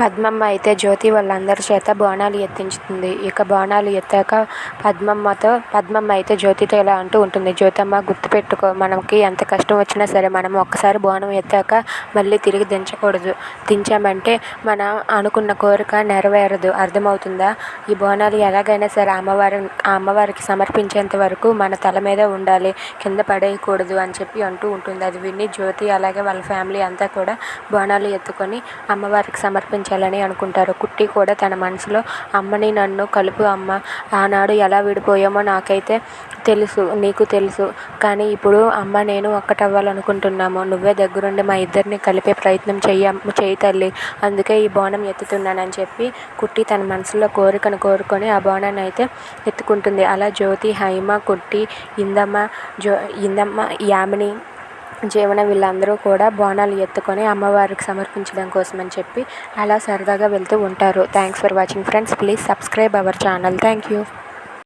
పద్మమ్మ అయితే జ్యోతి వాళ్ళందరి చేత బోనాలు ఎత్తించుతుంది. ఇక బోనాలు ఎత్తాక పద్మమ్మతో పద్మమ్మ అయితే జ్యోతితో ఇలా అంటూ ఉంటుంది. జ్యోతమ్మ గుర్తుపెట్టుకో మనకి ఎంత కష్టం వచ్చినా సరే మనం ఒక్కసారి బోనం ఎత్తాక మళ్ళీ తిరిగి దించకూడదు. దించామంటే మనం అనుకున్న కోరిక నెరవేరదు. అర్థమవుతుందా? ఈ బోనాలు ఎలాగైనా సరే అమ్మవారి ఆ అమ్మవారికి సమర్పించేంత వరకు మన తల మీద ఉండాలి. కింద పడేయకూడదు అని చెప్పి అంటూ ఉంటుంది. అది విని జ్యోతి అలాగే వాళ్ళ ఫ్యామిలీ అంతా కూడా బోనాలు ఎత్తుకొని అమ్మవారికి సమర్పించాలని అనుకుంటారు. కుట్టి కూడా తన మనసులో అమ్మని నన్ను కలుపు అమ్మ ఆనాడు ఎలా విడిపోయామో నాకైతే తెలుసు నీకు తెలుసు. కానీ ఇప్పుడు అమ్మ నేను ఒక్కటవ్వాలనుకుంటున్నాము. నువ్వే దగ్గరుండి మా ఇద్దరిని కలిపే ప్రయత్నం చెయ్య చేయి తల్లి. అందుకే ఈ బోనం ఎత్తుతున్నానని చెప్పి కుట్టి తన మనసులో కోరికను కోరుకొని ఆ బోనాన్ని అయితే ఎత్తుకుంటుంది. అలా జ్యోతి హైమ కుట్టి ఇందమ్మ జో ఇందమ్మ యామిని జీవన వీళ్ళందరూ కూడా బోనాలు ఎత్తుకొని అమ్మవారికి సమర్పించడం కోసం అని చెప్పి అలా సరదాగా వెళ్తూ ఉంటారు. Thanks for watching friends please subscribe our channel thank you